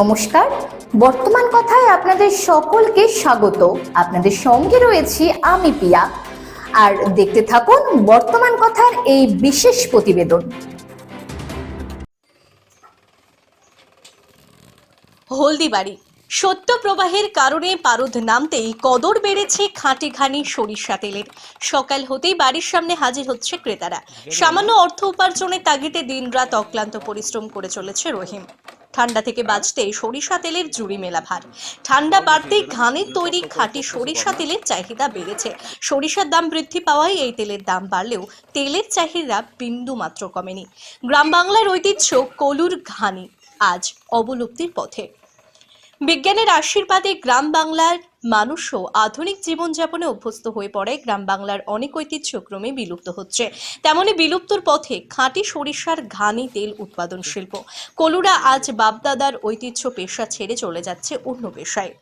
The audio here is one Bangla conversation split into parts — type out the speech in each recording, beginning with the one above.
নমস্কার। বর্তমান কথায় আপনাদের সকলকে স্বাগত। আপনাদের সঙ্গে রয়েছি আমি পিয়া। আর দেখতে থাকুন বর্তমান কথার এই বিশেষ প্রতিবেদন। হলদিবাড়ি সত্য প্রবাহের কারণে পারদ নামতেই কদর বেড়েছে খাঁটি ঘানি সরিষা তেলের সকাল হতেই বাড়ির সামনে হাজির হচ্ছে ক্রেতারা। সামান্য অর্থ উপার্জনের তাগিদে দিনরাত অক্লান্ত পরিশ্রম করে চলেছে রহিম। ঠান্ডা থেকে বাঁচতে সরিষা তেলের জুড়ি মেলা ভার। ঠান্ডা বাড়তেই ঘানের তৈরি খাঁটি সরিষা তেলের চাহিদা বেড়েছে। সরিষার দাম বৃদ্ধি পাওয়ায় এই তেলের দাম বাড়লেও তেলের চাহিদা বিন্দু মাত্র কমেনি। গ্রাম বাংলার ঐতিহ্য কলুর ঘানি। আজ অবলুপ্তির পথে। বিজ্ঞানের আশীর্বাদে গ্রাম বাংলার মানুষও আধুনিক জীবনযাপনে অভ্যস্ত হয়ে পড়ে। গ্রাম বাংলার অনেক ঐতিহ্যক্রমে বিলুপ্ত হচ্ছে। তেমনি বিলুপ্তর পথে খাঁটি সরিষার ঘানি তেল উৎপাদন শিল্প। কলুরা আজ বাপদাদার ঐতিহ্য পেশা ছেড়ে চলে যাচ্ছে অন্য পেশায়।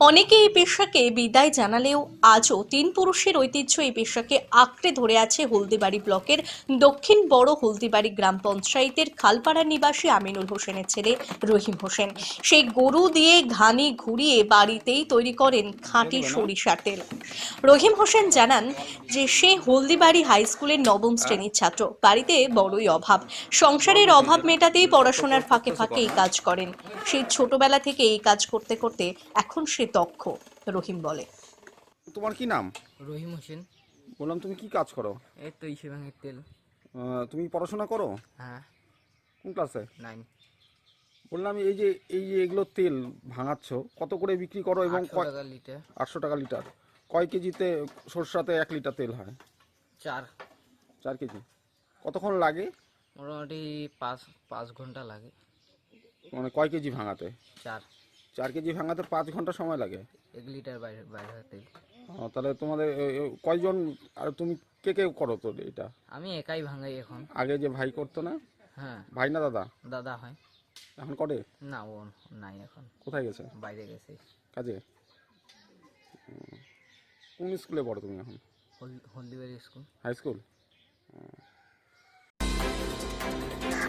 অনেকে এই পেশাকে বিদায় জানালেও আজও তিন পুরুষের ঐতিহ্য এই পেশাকে আঁকড়ে ধরে আছে হলদিবাড়ি ব্লকের দক্ষিণ বড় হলদিবাড়ি গ্রাম পঞ্চায়েতের খালপাড়া নিবাসী আমিনুল হোসেনের ছেলে রহিম হোসেন। সেই গরু দিয়ে ঘানি ঘুরিয়ে বাড়িতেই তৈরি করেন খাঁটি সরিষার তেল। রহিম হোসেন জানান যে সে হলদিবাড়ি হাই স্কুলের নবম শ্রেণির ছাত্র। বাড়িতে বড়ই অভাব। সংসারের অভাব মেটাতেই পড়াশোনার ফাঁকে ফাঁকে এই কাজ করেন। সেই ছোটবেলা থেকে এই কাজ করতে করতে এখন সে দক্ষ রহিম বলে। তোমার কি নাম? রহিম হোসেন। বললাম তুমি কি কাজ করো? এই তো ইসে ভাঙের তেল। আহ, তুমি পড়াশোনা করো? হ্যাঁ। কোন ক্লাসে? নাইন বললাম এই যে এই যে এগুলো তেল ভাঙাচ্ছ কত করে বিক্রি করো এবং আটশো টাকা লিটার। আটশো টাকা লিটার। কয় কেজিতে সরষাতে এক লিটার তেল হয়? চার। চার কেজি। কতক্ষণ লাগে? মোটামুটি পাঁচ পাঁচ ঘণ্টা লাগে। মানে কয় কেজি ভাঙাতে? চার। চার কেজি ভাঙাতে পাঁচ ঘণ্টা সময় লাগে। এক লিটার বাইরে বাইরে ও, তাহলে তোমাদের এ, কয়জন আর তুমি কে কে করো তো এটা? আমি একাই ভাঙাই এখন। আগে যে ভাই করতো না? হ্যাঁ। ভাই না দাদা? দাদা হয়। এখন করে? না ও নাই এখন। কোথায় গেছে? বাইরে গেছে। কাজে? উম, কোন স্কুলে পড়ো তুমি এখন? হল- হলদিবাড়ি স্কুল। High school?